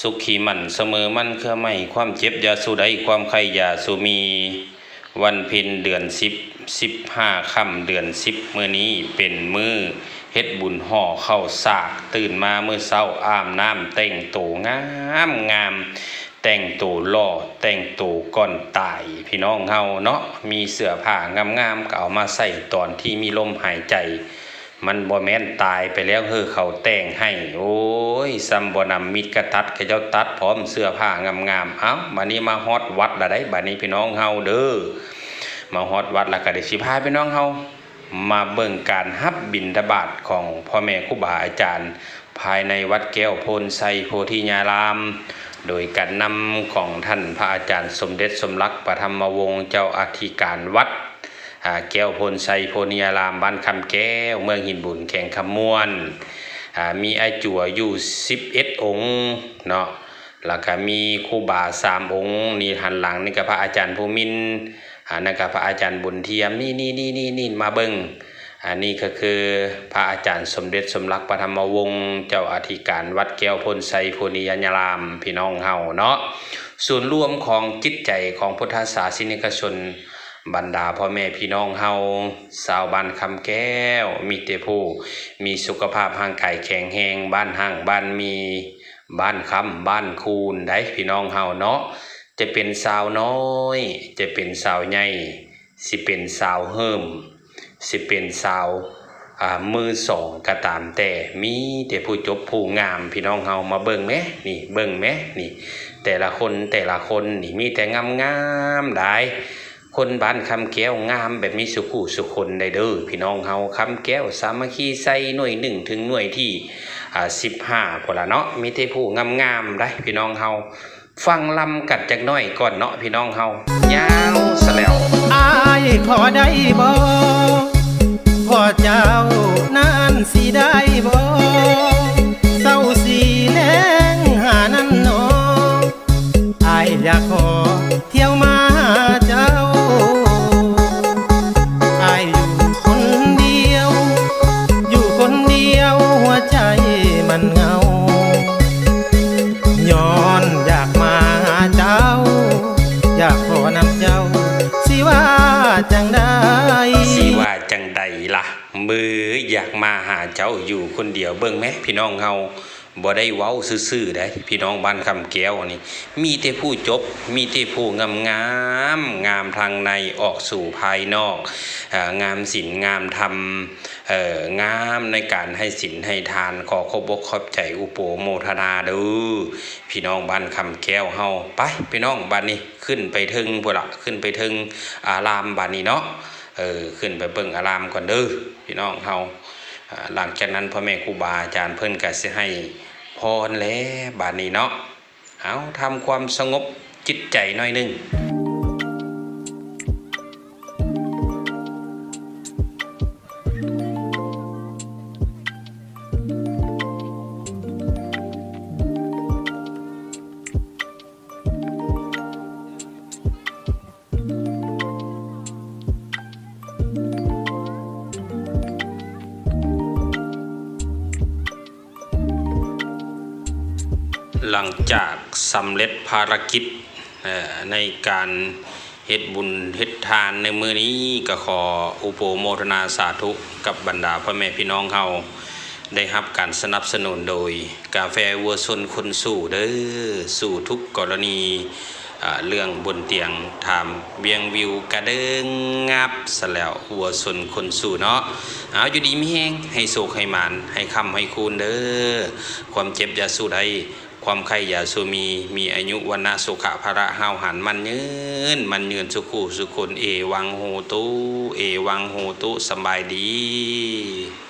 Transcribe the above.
สุขีมันเสมอมันเครือไม่ความเจ็บยาสู้ใดความใครยาสู้มีวันเพ็ญเดือนสิบสิบห้าค่ำเดือนสิบมื้อนี้เป็นมือเฮ็ดบุญห่อเข้าสาก ตื่นมาเมื่อเช้าอาบน้ำแต่งตัวงามงาม แต่งตัวหล่อแต่งตัวก่อนตายพี่น้องเฮาเนาะมีเสื้อผ้างามๆก็เอามาใส่ตอนที่มีลมหายใจ มันบ่แม่นตายไปแล้วเฮ้อเขาแต่งให้ โอ้ยซัมบ่นำมิดกระตัดเขาเจ้าตัดพร้อมเสื้อผ้างามๆเอ้าบัดนี้มาฮอดวัดละได้บัดนี้พี่น้องเฮาเด้อมาฮอดวัดล้วก็ได้สิพาพี่น้องเฮามาเบิ่งการฮับบิณฑบาตของพ่อแม่ครูบาอาจารย์ ภายในวัดแก้วโพนไซโพธิญาราม โดยการนำของท่านพระอาจารย์สมเด็จสมรักปฐมวงศ์เจ้าอธิการวัด แก้วพลไซโพนิยารามบ้านคำแก้ว เมืองหินบุญแข่งคำมวนมีไอจั่วอยู่ 11 องค์เนาะแล้วก็มีครูบาสามองค์นี่หันหลังนี่กับพระอาจารย์ภูมินอ่านั่นกับพระอาจารย์บุญเทียมนี่นี่นี่นี่นี่มาเบิงอันนี้ก็คือพระอาจารย์สมเด็จสมรักปฐมวงศ์เจ้าอธิการวัดแก้วพลไซโพนิยาราม พี่น้องเฮาเนาะส่วนรวมของจิตใจของพุทธศาสนิกชน บรรดาพ่อแม่พี่น้องเฮาสาวบ้านคำแก้ว มีแต่ผู้มีสุขภาพร่างกายแข็งแรงบ้านห่างบ้านมีบ้านคำบ้านคูนได้พี่น้องเฮาเนาะจะเป็นสาวน้อย จะเป็นสาวใหญ่สิเป็นสาวเฮิมสิเป็นสาวอ่ามือสองก็ตามแต่มีแต่ผู้จบผู้งามพี่น้องเฮามาเบิ่งแหมนี่เบิ่งแหมนี่ แต่ละคนแต่ละคนนี่มีแต่งามงามๆหลาย คนบ้านคำแก้วงามแบบมีสุขุสุคนได้เด้อพี่น้องเฮาคำแก้วสามัคคีใส่หน่วยหนึ่งถึงหน่วยที่อ่าสิบห้าพอละเนาะมีแต่ผู้งามงามๆได้พี่น้องเฮาฟังลำกัดจักหน่อยก่อนเนาะพี่น้องเฮายาวซะแล้วอายขอได้บ่พอเจ้านานสิได้บ่ ล่ะ มืออยากมาหาเจ้าอยู่คนเดียวเบิ่งไหมพี่น้องเฮาบ่ได้เว้าซื่อๆได้พี่น้องบ้านคำแก้วนี่ มีแต่ผู้จบ มีแต่ผู้งามงามงามทางในออกสู่ภายนอกองามศีลงามธรรมเอ่องามในการให้ศีลให้ทานขอขอบกขอบใจอุปโมทนาด้อพี่น้องบ้านคำแก้วเฮาไปพี่น้องบ้านนี้ขึ้นไปถึงพุ่นละขึ้นไปถึงอารามบ้านนี้เนาะ เออขึ้นไปเบิ่งอารามก่อนเด้อพี่น้องเฮาหลังจากนั้นพ่อแม่ครูบาอาจารย์เพิ่นก็สิให้พรแล้วบาดนี้เนาะเอาทำความสงบจิตใจหน่อยนึง หลังจากสำเร็จภารกิจในการเฮ็ดบุญเฮ็ดทานในมือนี้ก็ขออุปโมทนาสาธุกับบรรดาพ่อแม่พี่น้องเฮาได้รับการสนับสนุนโดย กาแฟวัวชนคนสู่เด้อสู่ทุกกรณีเรื่องบนเตียงถามเบียงวิวกระเดิงงับซะแล้ววัวชนคนสู่เนาะเอาอยู่ดีมีแฮงให้โศกให้หมานให้คำให้คูณเด้อความเจ็บอย่าสู้ใด ความใครอย่าสูมีมีอายุวันนาสุขะภระห้าวหันมันยืนมันยืนสุขุสุคนเอวังโหตุเอวังโหตุสบายดี